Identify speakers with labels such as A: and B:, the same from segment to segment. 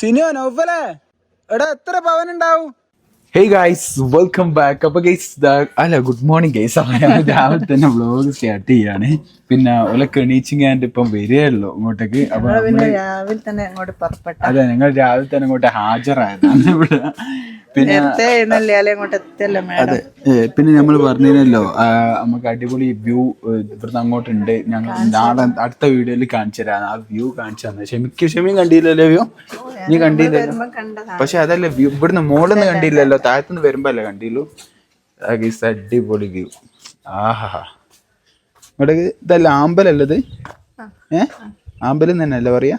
A: സിനോ. നൗഫലേ എടാ എത്ര പവൻ ഉണ്ടാവും ഹേയ് ഗൈസ് വെൽക്കം ബാക്ക് അപ്പൊ ഗൈസ് അല്ല ഗുഡ് മോർണിംഗ് ഗൈസ് രാവിലെ തന്നെ വ്ലോഗ് സ്റ്റാർട്ട് ചെയ്യാണ്. പിന്നെ ഒലക്ക് എണീച്ചിങ് ആൻഡ് ഇപ്പം വരികയുള്ളൂ ഇങ്ങോട്ടേക്ക്. അപ്പൊ
B: രാവിലെ തന്നെ അങ്ങോട്ട് പുറപ്പെട്ടു.
A: അതെ ഞങ്ങൾ രാവിലെ തന്നെ അങ്ങോട്ട് ഹാജറായതാണ് ഇവിടെ.
B: നേരത്തെ എത്തിയല്ലോ
A: അതെ ഏ, പിന്നെ നമ്മൾ പറഞ്ഞിരുന്നല്ലോ ആ, നമുക്ക് അടിപൊളി വ്യൂ ഇവിടുന്ന് അങ്ങോട്ടുണ്ട്. ഞങ്ങൾ നാളെ അടുത്ത വീഡിയോയിൽ കാണിച്ചു തരാം ആ വ്യൂ കാണിച്ചു തന്നെ ക്ഷമിക്ക് ക്ഷമിയും കണ്ടില്ലല്ലോ വ്യൂ? നീ കണ്ടില്ലല്ലോ? പക്ഷെ അതല്ല വ്യൂ ഇവിടുന്ന് മുകളിൽ നിന്ന് കണ്ടില്ലല്ലോ? താഴത്തുനിന്ന് വരുമ്പോ അല്ലേ കണ്ടില്ലു ഗീസ് അടിപൊളി വ്യൂ. ആഹാ. ഇവിടെ ഇതല്ല ആമ്പലല്ലത് ഏ? ആമ്പലം തന്നെ അല്ലേ പറയാ?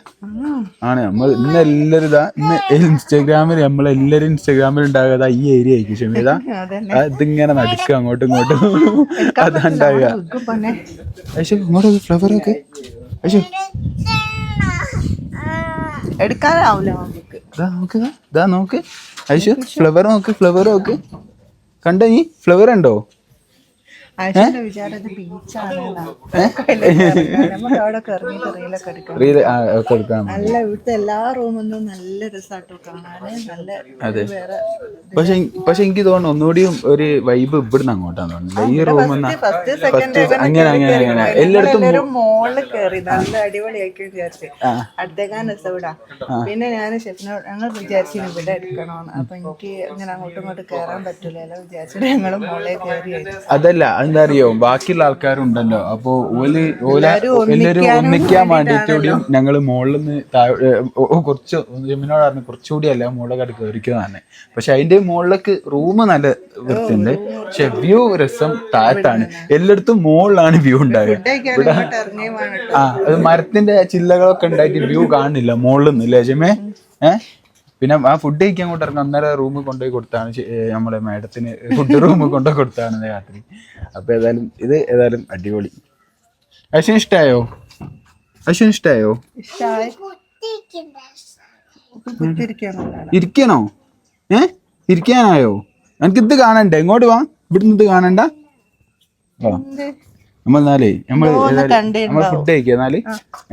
A: ആണ്? നമ്മൾ ഇന്ന് എല്ലാരും ഇതാ ഇന്ന് ഇൻസ്റ്റാഗ്രാമിൽ നമ്മളെല്ലാരും ഇൻസ്റ്റാഗ്രാമിൽ ഉണ്ടാകുക ഈ ഏരിയ ആയിരിക്കും ക്ഷമിത ഇതിങ്ങനെ നടക്കുക അങ്ങോട്ടും ഇങ്ങോട്ടും. അതുണ്ടാവുക
B: ഉണ്ടാകുക
A: പക്ഷെ ഫ്ലവർ ഒക്കെ. പക്ഷെ
B: എടുക്കാനാവില്ല നമുക്ക്
A: നോക്ക് ഇതാ. ഇതാ നോക്ക്. ഐശു ഫ്ലവർ നോക്ക് ഫ്ലവർ നോക്ക്. കണ്ടോ നീ ഫ്ലവർ ഉണ്ടോ?
B: എടുക്കണം. നല്ല ഇവിടുത്തെ എല്ലാ റൂമൊന്നും നല്ല കാണാന്. നല്ല
A: അതെ.
B: വേറെ
A: പക്ഷെ പക്ഷെ എനിക്ക് തോന്നുന്നു ഒന്നുകൂടിയും ഒരു വൈബ് ഇവിടുന്ന് അങ്ങോട്ടാന്ന് തോന്നുന്നു. ഈ റൂമെന്ന
B: ഫസ്റ്റ് സെക്കൻഡ്
A: അങ്ങനെ അങ്ങനെ അങ്ങനെ. എല്ലായിടത്തും
B: മോൾ മോളിൽ കയറി നല്ല അടിപൊളിയാക്കി വിചാരിച്ചു. അടുത്തേക്കാൻ രസവിടാ പിന്നെ ഞാൻ ഷെഫിനോട് ഞങ്ങൾ വിചാരിച്ചു ഇവിടെ എടുക്കണോന്ന്. അപ്പൊ എനിക്ക് അങ്ങനെ അങ്ങോട്ടും ഇങ്ങോട്ടും കയറാൻ പറ്റൂലല്ലോ വിചാരിച്ചിട്ട് ഞങ്ങൾ മോളെ കയറി
A: അതല്ല അതെന്താ അറിയോ? ബാക്കിയുള്ള ആൾക്കാരുണ്ടല്ലോ. അപ്പൊ ഓൽ ഓല എല്ലാരും ഒന്നിക്കാൻ വേണ്ടിട്ട് ഞങ്ങൾ ഞങ്ങൾ മുകളിൽ നിന്ന് കുറച്ച് ജമിനോട് പറഞ്ഞു കുറച്ചുകൂടി അല്ല മുകളിലേക്ക് തന്നെ. പക്ഷെ അതിന്റെ മുകളിലേക്ക് റൂം നല്ല വൃത്തിയുണ്ട്. പക്ഷെ വ്യൂ രസം താഴത്താണ്. എല്ലായിടത്തും മുകളിലാണ് വ്യൂ ഉണ്ടാവുക ആ അത് മരത്തിന്റെ ചില്ലകളൊക്കെ ഉണ്ടായിട്ട് വ്യൂ കാണില്ല മുകളിൽ നിന്ന് ജമേ? ഏഹ് പിന്നെ ആ ഫുഡ് കഴിക്കാൻ അങ്ങോട്ട് ഇറങ്ങി. അന്നേരം റൂമിൽ കൊണ്ടുപോയി കൊടുത്താണ് നമ്മുടെ നമ്മളെ മാഡത്തിന് ഫുഡ് റൂമിൽ കൊണ്ടുപോയി കൊടുത്താണ് രാത്രി. അപ്പൊ ഏതായാലും ഇത് ഏതായാലും അടിപൊളി. അശ്വൻ ഇഷ്ടായോ? അശ്വൻ ഇഷ്ടായോ?
B: ഇഷ്ടമായി
A: ഇരിക്കണോ? ഏ? ഇരിക്കാനായോ? എനിക്ക് ഇത് കാണണ്ടേ? ഇങ്ങോട്ട് വാ. ഇവിടുന്ന് ഇത് കാണണ്ട. നമ്മൾ എന്നാലേ നമ്മൾ നമ്മൾ ഫുഡ് കഴിക്കുക എന്നാൽ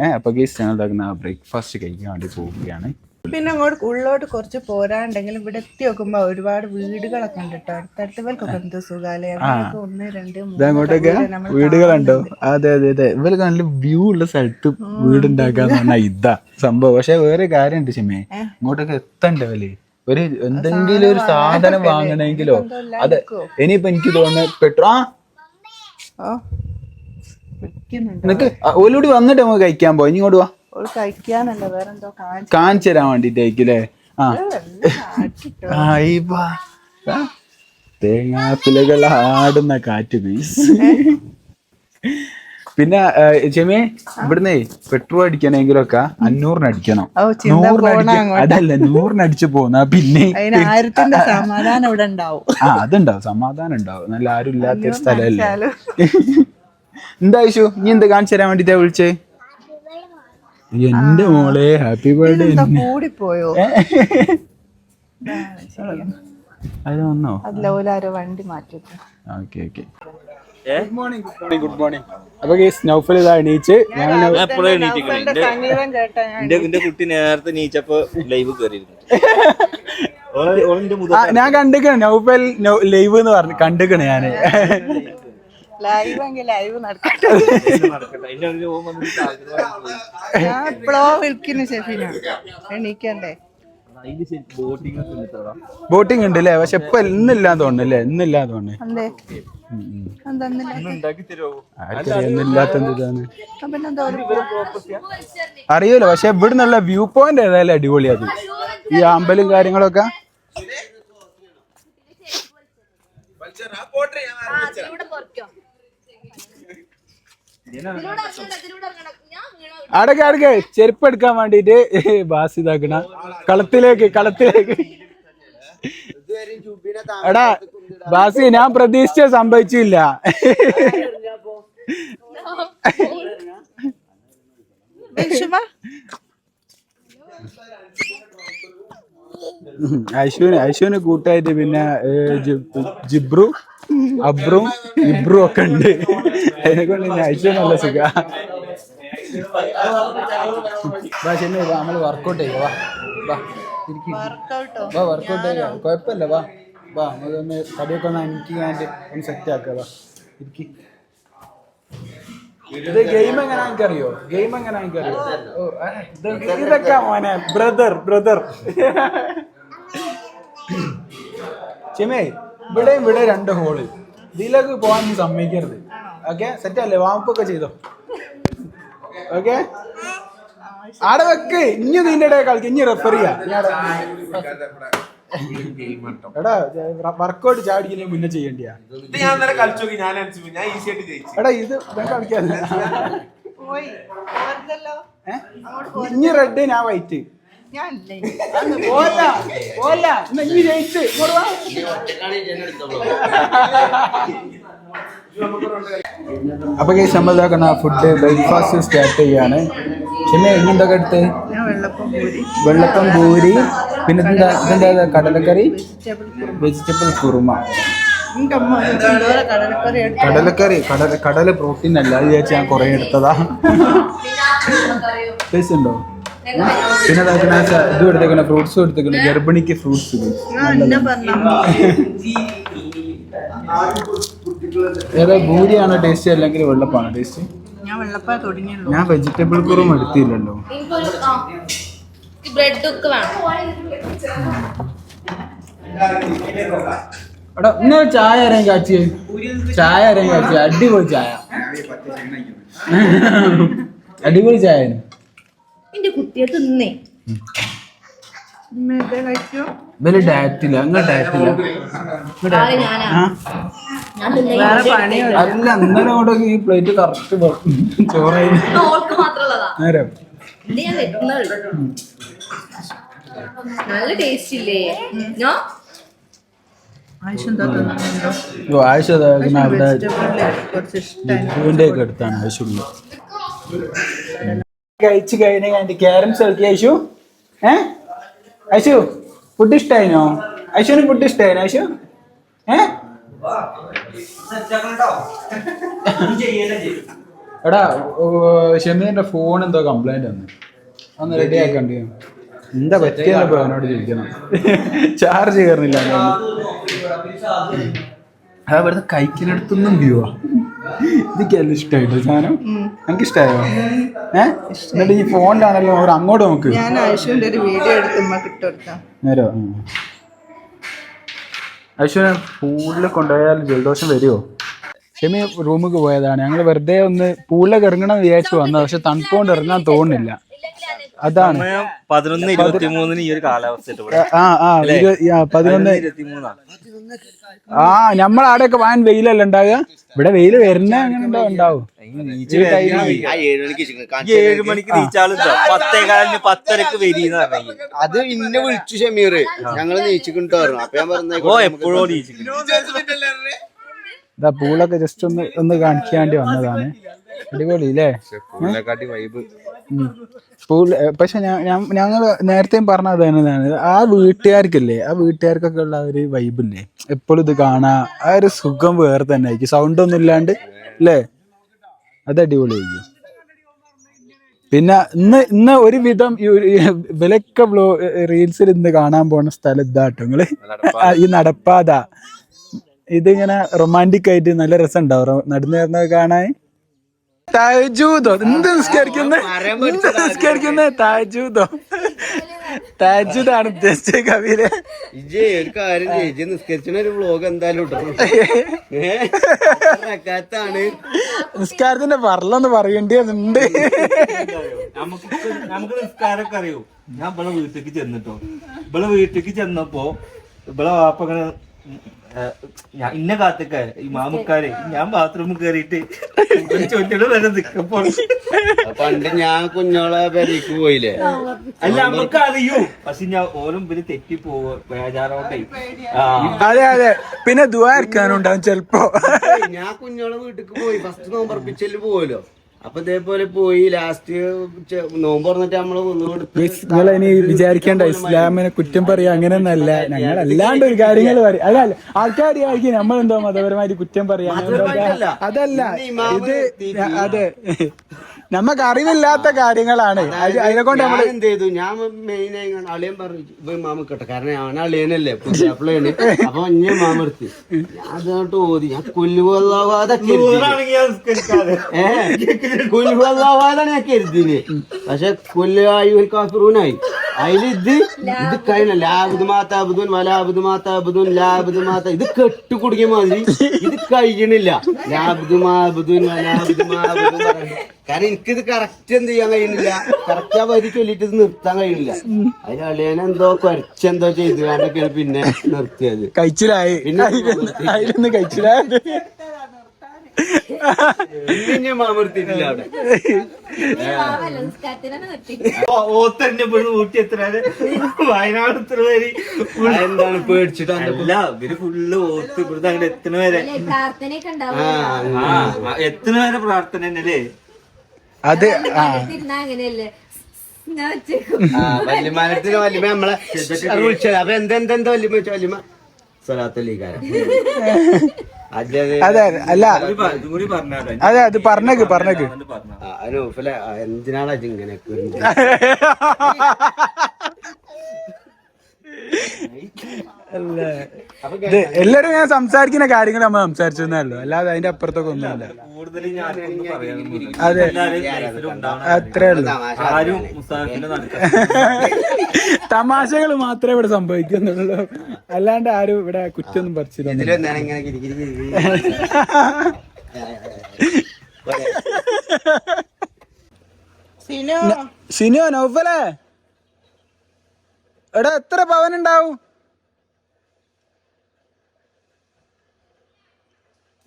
A: ഏഹ് അപ്പൊ ഗേസ് ചാനൽ ബ്രേക്ക്ഫാസ്റ്റ് കഴിക്കാൻ വേണ്ടി പോവുകയാണ്.
B: പിന്നെ അങ്ങോട്ട് ഉള്ളോട്ട് കുറച്ച് പോരാണ്ടെങ്കിലും ഇവിടെ എത്തി നോക്കുമ്പോ ഒരുപാട് വീടുകളൊക്കെ ഉണ്ട് കേട്ടോ അടുത്തടുത്തവർക്കൊക്കെ എന്ത് സുഖാലേ ഒന്ന് രണ്ട്
A: അങ്ങോട്ടൊക്കെ വീടുകളുണ്ടോ? അതെ അതെ അതെ. ഇവർക്ക് നല്ല വ്യൂ ഉള്ള സ്ഥലത്ത് വീടുണ്ടാക്കാന്ന് പറഞ്ഞാൽ ഇതാ സംഭവം. പക്ഷെ വേറെ കാര്യമുണ്ട് ചിമ്മേ ഇങ്ങോട്ടൊക്കെ എത്തണ്ടേ വലിയ ഒരു എന്തെങ്കിലും ഒരു സാധനം വാങ്ങണമെങ്കിലോ? അതെ ഇനിയിപ്പോ എനിക്ക് തോന്നുന്നു പെട്രോ? ആ. നിനക്ക് ഓലോടി വന്നിട്ട് നമുക്ക് കഴിക്കാൻ പോയി ഇനി ഇങ്ങോട്ട് വാ.
B: കഴിക്കാനല്ല വേറെന്തോ കാണിച്ചു
A: തരാൻ വേണ്ടിട്ടായിരിക്കില്ലേ ആ. ആയി വാ. ആ. തേങ്ങാപ്പിലകൾ ആടുന്ന കാറ്റ് പീസ് പിന്നെ ചെമിയെ ഇവിടുന്ന് പെട്രോൾ അടിക്കണമെങ്കിലൊക്കെ അഞ്ഞൂറിന് അടിക്കണം. നൂറിന് അതല്ല നൂറിന് അടിച്ചു പോന്ന പിന്നെ
B: ആയിരത്തിന്റെ സമാധാനം ഇവിടെ ഉണ്ടാവും.
A: ആ അതുണ്ടാവും സമാധാനം ഉണ്ടാവും. നല്ല ആരും ഇല്ലാത്ത സ്ഥലമല്ലേ? എന്താ ഇഷു നീ എന്താ കാണിച്ചു തരാൻ വേണ്ടിട്ടാ വിളിച്ചേ? എന്റെ മോളെ ഹാപ്പി ബർത്ത്ഡേ
B: കൂടിപ്പോയോ?
A: അത് വന്നോ?
B: അതിലോലാരോ വണ്ടി
A: okay okay. Good morning good morning good morning അപ്പൊ ഗേസ് നൗഫൽ ഇതാ എണീച്ച്. ഞാൻ
B: സംഗീതം കേട്ടാ ഞാൻ
C: എന്റെ എന്റെ കുട്ടി നേരത്തെ ലൈവ് കയറിയിരുന്നു
A: ഞാൻ കണ്ടിക്കണ നൗഫൽ ലൈവ് എന്ന് പറഞ്ഞു കണ്ടിക്കണ ഞാൻ.
B: ലൈവ് എങ്കിൽ ലൈവ് നടക്കട്ടെ. ഞാൻ എപ്പോഴോ വിളിക്കുന്നു ഷെഫിന. എണീക്കണ്ടേ?
C: ബോട്ടിംഗ് ഉണ്ട്
A: അല്ലേ പക്ഷെ ഇപ്പൊ ഇന്നില്ലാന്ന് തോന്നുന്നു അല്ലേ ഇന്നില്ലാന്ന് തോന്നുന്നു. അറിയൂല. പക്ഷെ ഇവിടുന്നുള്ള വ്യൂ പോയിന്റ് ഏതായാലും അടിപൊളിയാത് ഈ അമ്പലും കാര്യങ്ങളൊക്കെ? അടക്കെ അടക്കെ. ചെരുപ്പ് എടുക്കാൻ വേണ്ടിട്ട് ബാസ് ഇതാക്കണ. കളത്തിലേക്ക് കളത്തിലേക്ക്. എടാ ബാസി ഞാൻ പ്രതീക്ഷിച്ച സംഭവിച്ചില്ല.
B: വിഷമ
A: ഐശുവിന് ഐശുവിന് കൂട്ടായിട്ട് പിന്നെ ജിബ്രു അബ്രും ഇബ്രു ഒക്കെ ഉണ്ട്. അതിനെ കൊണ്ട് ഐശു നല്ല സുഖ. നമ്മൾ വർക്കൗട്ട് ചെയ്യുക വാ.
B: വർക്കൗട്ടോ
A: വാ വർക്കൗട്ട് ചെയ്യാം. കുഴപ്പമില്ല വാ വാ നമ്മളൊന്ന് തടിയൊക്കെ ഒന്ന് അനക്കിക്കാണ്ട് ഒന്ന് സെറ്റ് ആക്കുക വാ. ഇരിക്ക്. ഇത് ഗെയിം എങ്ങനെ എനിക്കറിയോ? ഗെയിം എങ്ങനെ എനിക്കറിയോ? ഇതൊക്കെ മോനെ ബ്രദർ ബ്രദർ ചെമേ ഇവിടെയും ഇവിടെ രണ്ട് ഹോൾ ഇതിലേക്ക് പോകാൻ നീ സമ്മതിക്കരുത്. ഓക്കെ സെറ്റ് അല്ലേ? വാമപ്പൊക്കെ ചെയ്തോ. ഓക്കെ ആടെ വെക്ക്. ഇനി നിന്റെ ഇടയിൽ കളിക്ക്. ഇനി റെഫർ ചെയ്യാം എടാ വർക്കൗട്ട് ചാടിക്കില്ലേ മുന്നേ ചെയ്യണ്ടിയാ.
D: ഇത് ഞാൻ നേരെ കളിച്ചു നോക്കി ഞാൻ അനുസരിച്ചു ഞാൻ ഈസി ആയിട്ട് ജയിച്ചു.
A: എടാ ഇത് ഞാൻ ഏ? ഇനി റെഡ് ഞാൻ വൈറ്റ്. അപ്പൊ കേസ് നമ്മൾ ഇതാക്കണ ഫുഡ് ബ്രേക്ക്ഫാസ്റ്റ് സ്റ്റാർട്ട് ചെയ്യാണ്. ക്ഷമ ഇനി എന്തൊക്കെ എടുത്ത്?
B: ഞാൻ വെള്ളപ്പം പൂരി.
A: വെള്ളപ്പം പൂരി. പിന്നെ ഇതെന്താ കടലക്കറി?
B: വെജിറ്റബിൾ കുറുമ. കടലക്കറി
A: കടലക്കറി കടല കടല പ്രോട്ടീൻ അല്ല. അത് ചേച്ചി ഞാൻ കുറെ എടുത്തതാ. ടേസ്റ്റ് ഉണ്ടോ? പിന്നെ ഇതും എടുത്തേക്കണ ഫ്രൂട്ട്സും എടുത്തേക്കണ. ഗർഭിണിക്ക് ഫ്രൂട്ട്സ് ഏതാ ഭൂരിയാണോ ടേസ്റ്റ് അല്ലെങ്കിൽ വെള്ളപ്പാണോ ടേസ്റ്റ്
B: ഞാൻ വെള്ളപ്പാ തുടങ്ങിയുള്ളൂ
A: ഞാൻ വെജിറ്റബിൾ കുറും എടുത്തില്ലല്ലോ.
E: ബ്രെഡ് ഒക്കെ വേണം.
A: എടാ ഇന്ന് ചായ ആരെയും കാച്ചി ചായ ആരെയും കാച്ചി അടിപൊളി ചായ. അടിപൊളി ചായ
E: എന്റെ കുട്ടിയെ തിന്നേ.
A: ഇവർ ഡയറ്റില്ല. നിങ്ങൾ ഡയറ്റില്ല. അല്ല ഇന്നലെ കൊണ്ട് ഈ പ്ലേറ്റ് കറക്റ്റ് ചോറായി. നേരം
E: നല്ല ടേസ്റ്റ് ഇല്ലേ?
A: ആഴ്ച അവിടെ ഒക്കെ അടുത്താണ് ആവശ്യമുള്ളൂ കഴിച്ചു കഴിഞ്ഞ ക്യാരംസ് കളിക്കുക ഐശു ഏ? ഐശു ഫുഡ് ഇഷ്ടായിനോ? ഐശുവിന് ഫുഡ് ഇഷ്ടായിനോ ഐശു? ഏ? എടാ ഷമീറിന്റെ ഫോൺ എന്തോ കംപ്ലൈന്റ് വന്നു. ഒന്ന് റെഡി ആക്കണ്ടി. എന്താ പറ്റിയോട് അവനോട് ചോദിക്കണം. ചാർജ് കയറുന്നില്ല അതാ വെറുതെ കൈക്കിനടുത്തൊന്നും വ്യൂവാ ഇതൊക്കെയല്ല ഇഷ്ടമായിട്ടോ സാധനം. എനിക്ക് ഇഷ്ടമായോ ഏ? എന്നിട്ട് ഈ ഫോണിലാണല്ലോ അവർ അങ്ങോട്ട് നോക്ക്.
B: ഞാൻ ഒരു വീഡിയോ
A: നേരോ? അശ്വനെ പൂളിൽ കൊണ്ടുപോയാൽ ജലദോഷം വരുമോ ഷെമി റൂമിൽ പോയതാണ്. ഞങ്ങൾ വെറുതെ ഒന്ന് പൂളിലൊക്കെ ഇറങ്ങണം വിചാരിച്ചു വന്നത്. പക്ഷെ തണുപ്പോണ്ട് ഇറങ്ങാൻ തോന്നുന്നില്ല. അതാണ്.
C: പതിനൊന്ന് ഇരുപത്തി മൂന്നിന് ഈ ഒരു കാലാവസ്ഥ ഇവിടെ.
A: ആ ആ ഒക്കെ ആ, പതിനൊന്ന് ആ നമ്മൾ അവിടെയൊക്കെ വാൻ വെയിലല്ല ഉണ്ടാകുക ഇവിടെ വെയിൽ വരുന്ന അങ്ങനെ ഉണ്ടോ ഉണ്ടാവും.
C: ഏഴ് മണിക്ക് നീച്ചാലും പത്തേ കാലിന് പത്തരക്ക് വരിന്ന് പറഞ്ഞു
F: അത് ഇന്നെ വിളിച്ചു ഷമീർ. ഞങ്ങൾ നീച്ചിട്ടുണ്ടായിരുന്നു പറഞ്ഞു അപ്പൊ ഞാൻ പറഞ്ഞു
C: ഓ എപ്പോഴോ നീച്ചിക്കുന്നു
A: ഇതാ പൂളൊക്കെ ജസ്റ്റ് ഒന്ന് ഒന്ന് കാണിക്കാണ്ടി വന്നതാണ്. അടിപൊളി അല്ലേ പക്ഷെ ഞങ്ങൾ നേരത്തെയും പറഞ്ഞ അത് തന്നെയാണ് ആ വീട്ടുകാർക്കല്ലേ ആ വീട്ടുകാർക്കൊക്കെ ഉള്ള ആ ഒരു വൈബില്ലേ എപ്പോഴും ഇത് കാണാ ആ ഒരു സുഖം വേറെ തന്നെ ആയിരിക്കും. സൗണ്ട് ഒന്നും ഇല്ലാണ്ട് അല്ലേ? അത് അടിപൊളിയായിരിക്കും. പിന്നെ ഇന്ന് ഇന്ന് ഒരു വിധം വിലക്ക ബ്ലോ റീൽസിൽ ഇന്ന് കാണാൻ പോണ സ്ഥലം ഇതാട്ടോ നിങ്ങൾ. ഈ നടപ്പാത. ഇതിങ്ങനെ റൊമാന്റിക് ആയിട്ട് നല്ല രസം ഉണ്ടാവും നടന്നു കാണാൻ. താജൂദോ. എന്ത് നിസ്കരിക്കുന്നത് എന്ത് നിസ്കരിക്കുന്നത് താജൂദോ. താജൂദാണ് ഉദ്ദേശിച്ചത് കവിയിലെ
F: ഇജ് ഒരു കാര്യം. ഇജ് നിസ്കരിച്ചിന ഒരു വ്ലോഗ് എന്തായാലും? റക്കാത്താണ്.
A: നിസ്കാരത്തിന്റെ പറലെന്ന് പറയേണ്ടിയതുണ്ട്
C: നമുക്ക് നമുക്ക് നിസ്കാരമൊക്കെ അറിയൂ. ഞാൻ ഇവിടെ വീട്ടിലേക്ക് ചെന്നിട്ടോ. ഇവിടെ വീട്ടിലേക്ക് ചെന്നപ്പോ ഇവിടെ വാപ്പ ഇങ്ങനെ ഉം, ഏ, ഞാൻ ഇന്ന കാത്തക്ക ഈ മാമുക്കാരെ ഞാൻ ബാത്റൂമിൽ കയറിയിട്ട്
F: പണ്ട് ഞാൻ കുഞ്ഞോളെ പെരേക്ക് പോയില്ലേ?
C: അല്ല നമുക്ക് അറിയൂ. പക്ഷെ ഞാൻ ഓലും പിന്നെ തെറ്റി പോവോ ബേജാറോട്ടെ.
A: അതെ അതെ. പിന്നെ ദുവാർക്കാനുണ്ടാവും ചെലപ്പോ.
F: ഞാൻ കുഞ്ഞോളെ വീട്ടിക്ക് പോയി. ഫസ്റ്റ് നോമ്പർപ്പിച്ചൽ പോവല്ലോ. അപ്പൊ ഇതേപോലെ പോയി ലാസ്റ്റ് നോമ്പ് പറഞ്ഞിട്ട് നമ്മൾ
A: നിങ്ങൾ ഇനി വിചാരിക്കേണ്ട ഇസ്ലാമിനെ കുറ്റം പറയാ അങ്ങനെയൊന്നല്ല. ഞങ്ങൾ അല്ലാണ്ട് ഒരു കാര്യങ്ങൾ പറയും. അതല്ല ആൾക്കാർ നമ്മൾ നമ്മളെന്തോ മതപരമായിട്ട് കുറ്റം പറയാ. അതല്ല. ഇത് അതെ. നമുക്ക് അറിവില്ലാത്ത കാര്യങ്ങളാണ്. അതിനെ കൊണ്ട് നമ്മൾ
F: എന്ത് ചെയ്തു? ഞാൻ മെയിൻ ആയി അളിയൻ പറഞ്ഞു ഇപ്പൊ മാമ കാരണം ഞാൻ അളിയനല്ലേ പുതിയാപ്പിളയാണ്. അപ്പൊ ഞാൻ മാമർത്തി ഞാൻ അതോട്ട് ഓതി. ഞാൻ
C: കൊല്ലുകൊള്ളാവാതെ
F: കൊല്ലുകൊള്ളാവാതാണ് ഞാൻ കരുതിന് പക്ഷെ കൊല്ലായി ഒരു കാഫിറൂനായി. അതിൽ ഇത് ഇത് കഴിഞ്ഞ ലാബുദ് മാതാബുദൂൻ വലാബുദ് മാതാബുദൂൻ ലാബുദ് മാതാ ഇത് കെട്ടു കുടുങ്ങിയ മാതിരി. ഇത് കഴിയണില്ല. ലാബുദ് മാബുദുൻ വലാബുദ് മാബുദൂൻ കാരണം എനിക്കിത് കറക്റ്റ് എന്ത് ചെയ്യാൻ കഴിയുന്നില്ല കറക്റ്റ് ആ വരി ചൊല്ലിട്ട് ഇത് നിർത്താൻ കഴിയുന്നില്ല അതിന് അളിയനെന്തോ കുറച്ചെന്തോ ചെയ്ത്. കണ്ടൊക്കെയാണ് പിന്നെ നിർത്തിയത്.
A: കഴിച്ചിലായി.
F: പിന്നെ
A: കഴിച്ചിലായത്
F: പിന്നെ ഞാൻ മാമർത്തിയിട്ടില്ല അവിടെ
C: ഓത്തന്നെ പെണ്ണ് ഊട്ടി എത്ര വയനാട് എത്ര പേര്
F: എന്താണ് പേടിച്ചിട്ട്
C: അല്ല ഇവർ ഫുള്ള് ഓത്ത് ഇവിടുന്ന് അങ്ങനെ എത്തണ വരെ എത്തണ വരെ പ്രാർത്ഥന തന്നെയല്ലേ
A: അത്
E: അങ്ങനെയല്ലേ ഞാൻ വെച്ചേക്കും
F: ആ, വല്യമാനത്തിന് വല്യമ്മ നമ്മളെ വിളിച്ചത്. അപ്പൊ എന്തെന്തെന്താ വല്യമ്മ വല്യമ്മ? സ്വലാത്തല്ലീകാരം അതെ
A: അതെ അല്ല.
C: ഇതും കൂടി പറഞ്ഞാലോ?
A: അതെ അത് പറഞ്ഞേക്ക് പറഞ്ഞേക്ക്.
F: എന്തിനാണ് ഇങ്ങനെ
A: ഇത് എല്ലാരും ഞാൻ സംസാരിക്കുന്ന കാര്യങ്ങൾ നമ്മൾ സംസാരിച്ചെന്നല്ലോ അല്ലാതെ അതിന്റെ അപ്പുറത്തൊക്കെ ഒന്നുമില്ല അതെ. അത്രേ ഉള്ളൂ. തമാശകൾ മാത്രമേ ഇവിടെ സംഭവിക്കുന്നുള്ളൂ അല്ലാണ്ട് ആരും ഇവിടെ കുറ്റൊന്നും പറിച്ചില്ല
F: സിനോ ഇങ്ങനെ കിരി കിരി കിരി കിരി?
B: സിനു.
A: സിനു നൗഫലേ എടാ എത്ര പവൻ ഉണ്ടാവും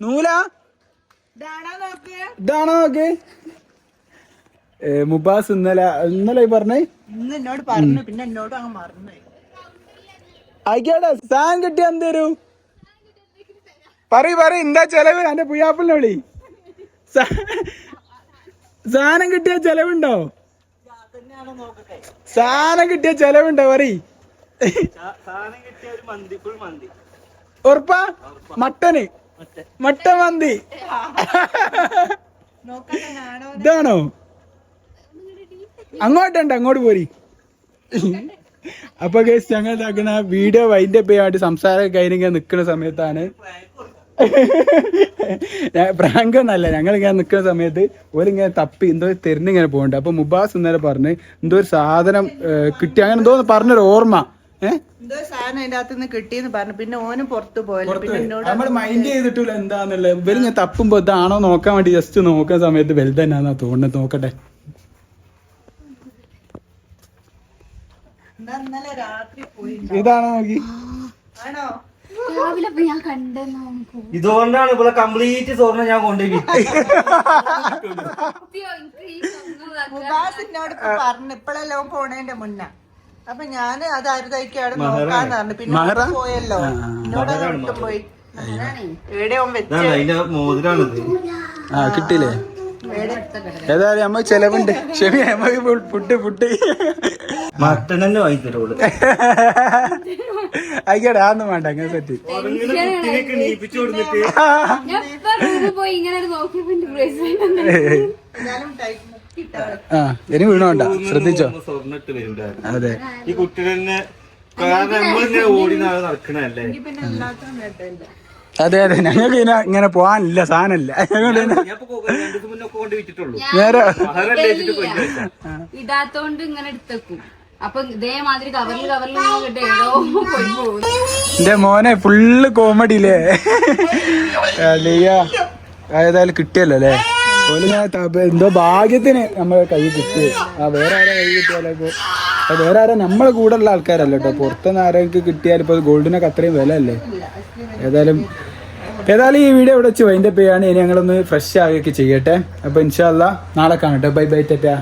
A: നൂലാ?
B: ഇതാണോ നോക്ക്?
A: മുബാസ് ഇന്നലെ ഇന്നലെ പറഞ്ഞേ?
B: എന്നോട് പറഞ്ഞു പിന്നെ എന്നോട് അങ്ങ് മറന്നു
A: ആയിക്കോട്ടെ സാൻ കിട്ടിയ എന്ത് തരൂ? പറയ് പറയ് എന്താ ചെലവ്? എന്റെ പുയ്യാപ്പിളിനെ വിളി. സാധനം കിട്ടിയ ചെലവുണ്ടോ? സാധനം കിട്ടിയ ചെലവുണ്ടോ
C: പറ
A: ഉറപ്പാ? മട്ടന്. മട്ടൻ മന്തി. ഇതാണോ? അങ്ങോട്ടുണ്ട് അങ്ങോട്ട് പോരി. അപ്പൊ കേസ് ഞങ്ങൾ ഇതാക്കുന്ന വീഡിയോ വൈൻഡ് അപ്പ് ചെയ്യാൻ വേണ്ടി സംസാരം കഴിഞ്ഞിങ്ങനെ നിൽക്കുന്ന സമയത്താണ് പ്രാങ്ക് ഒന്നല്ല ഞങ്ങൾ ഇങ്ങനെ നിൽക്കുന്ന സമയത്ത് ഓരിങ്ങനെ തപ്പി എന്തോ തെരഞ്ഞിങ്ങനെ പോകുന്നുണ്ട് അപ്പൊ മുബാസ് ഇന്നലെ പറഞ്ഞ് എന്തോ ഒരു സാധനം കിട്ടി. അങ്ങനെ എന്തോ പറഞ്ഞൊരു ഓർമ്മ.
B: എന്തോ സാധനം അതിന്റെ അകത്ത് കിട്ടിയെന്ന് പറഞ്ഞു. പിന്നെ ഓനും പുറത്തു പോയല്ലോ. പിന്നെ എന്നോട്
A: നമ്മൾ മൈൻഡ് ചെയ്തിട്ടില്ല എന്താന്നുള്ളത്. തപ്പുമ്പോ ഇതാണോ നോക്കാൻ വേണ്ടി ജസ്റ്റ് നോക്കുന്ന സമയത്ത് വലുത് തന്നെയാന്നാ തോന്നുന്നത് നോക്കട്ടെ. ഇതാണോ നോക്കി?
B: ആണോ?
E: രാവിലെ ഇപ്പൊ ഞാൻ കണ്ടെന്ന് നമുക്ക്
C: ഇതുകൊണ്ടാണ് ഇവിടെ കംപ്ലീറ്റ് സ്വർണം ഞാൻ കൊണ്ടുപോയി
B: പറഞ്ഞു ഇപ്പഴല്ലോ പോണേന്റെ മുന്നേ. അപ്പൊ ഞാൻ അത് അരുതായിക്കാണ് നോക്കാന്ന് പറഞ്ഞു. പിന്നെ പോയല്ലോ. എന്നോട് പോയി. എവിടെ ഓൻ വെച്ച്?
C: മോതിരാണിത്.
A: ആ കിട്ടിയില്ലേ? ഏതായാലും അമ്മ ചെലവുണ്ട്. ക്ഷമി നമ്മക്ക് ഫുഡ് ഫുഡ്
C: മട്ടൻ തന്നെ വാങ്ങി തരുള്ളൂ
A: ആയിക്കോട്ടെ അതൊന്നും വേണ്ട അങ്ങനെ സെറ്റ് ആ ഇനി വീണോണ്ട ശ്രദ്ധിച്ചോ? അതെ.
C: ഈ കുട്ടിനെ തന്നെ കാരണം നമ്മളിങ്ങനെ ഓടി നാളെ നടക്കണല്ലേ
A: അതെ അതെ. ഞങ്ങൾക്ക് ഇനി ഇങ്ങനെ പോകാനില്ല സാധനമില്ല.
C: ഞാൻ ഇപ്പൊ കൊ- രണ്ടു മുന്നേ ഒക്കെ കൊണ്ട്
A: നേരെ
E: ഇടാത്തോണ്ട് ഇങ്ങനെ എടുത്തേക്കും. അപ്പൊ ഇതേമാതിരി കവറിൽ കവറിൽ
A: എന്റെ മോനെ ഫുള്ള് കോമഡിയില്ലേ അല്ലയ്യ ഏതായാലും കിട്ടിയല്ലോ അല്ലേ? എന്തോ ഭാഗ്യത്തിന് നമ്മളെ കൈ കിട്ടി. ആ വേറെ ആരാ കൈ കിട്ടിയാലോ അത് വേറെ ആരാ? നമ്മളെ കൂടെ ഉള്ള ആൾക്കാരല്ല കേട്ടോ പുറത്തുനിന്ന് ആരെങ്കിലും കിട്ടിയാൽ ഇപ്പൊ ഗോൾഡിനൊക്കെ അത്രയും വില അല്ലേ ഏതായാലും ഏതായാലും ഈ വീഡിയോ ഇവിടെ വെച്ച് വൈൻഡപ്പ് ചെയ്യാണ്. ഇനി ഞങ്ങളൊന്ന് ഫ്രഷ് ആവുകയൊക്കെ ചെയ്യട്ടെ. അപ്പൊ ഇൻഷാല്ല നാളെ കാണട്ടെ ബൈ ബൈ തെറ്റാ